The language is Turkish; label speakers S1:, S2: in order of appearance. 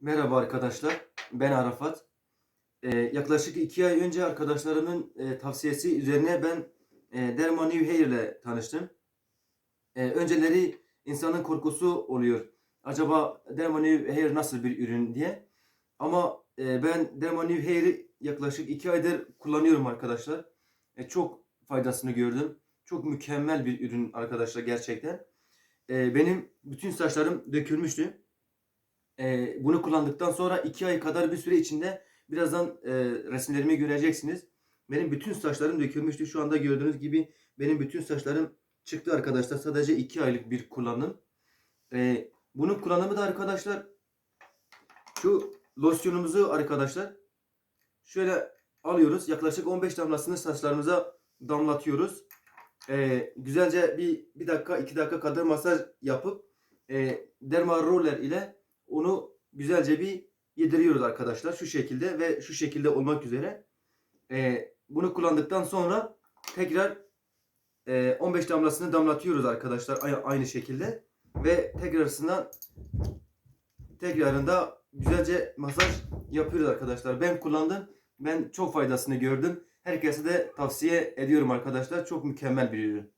S1: Merhaba arkadaşlar, ben Arafat. Ee, yaklaşık iki ay önce arkadaşlarımın e, tavsiyesi üzerine ben e, Derma New Hair ile tanıştım. E, önceleri insanın korkusu oluyor. Acaba Derma New Hair nasıl bir ürün diye. Ama e, ben Derma New Hair'i yaklaşık iki aydır kullanıyorum arkadaşlar. E, çok faydasını gördüm. Çok mükemmel bir ürün arkadaşlar gerçekten. E, benim bütün saçlarım dökülmüştü. Ee, bunu kullandıktan sonra iki ay kadar bir süre içinde birazdan e, resimlerimi göreceksiniz. Benim bütün saçlarım dökülmüştü. Şu anda gördüğünüz gibi benim bütün saçlarım çıktı arkadaşlar. Sadece iki aylık bir kullanım. Ee, bunun kullanımı da arkadaşlar şu losyonumuzu arkadaşlar şöyle alıyoruz. Yaklaşık 15 damlasını saçlarımıza damlatıyoruz. Ee, güzelce bir, bir dakika iki dakika kadar masaj yapıp e, derma roller ile onu güzelce bir yediriyoruz arkadaşlar. Şu şekilde ve şu şekilde olmak üzere. Ee, bunu kullandıktan sonra tekrar e, 15 damlasını damlatıyoruz arkadaşlar ay- aynı şekilde. Ve tekrarından tekrarında güzelce masaj yapıyoruz arkadaşlar. Ben kullandım. Ben çok faydasını gördüm. Herkese de tavsiye ediyorum arkadaşlar. Çok mükemmel bir ürün.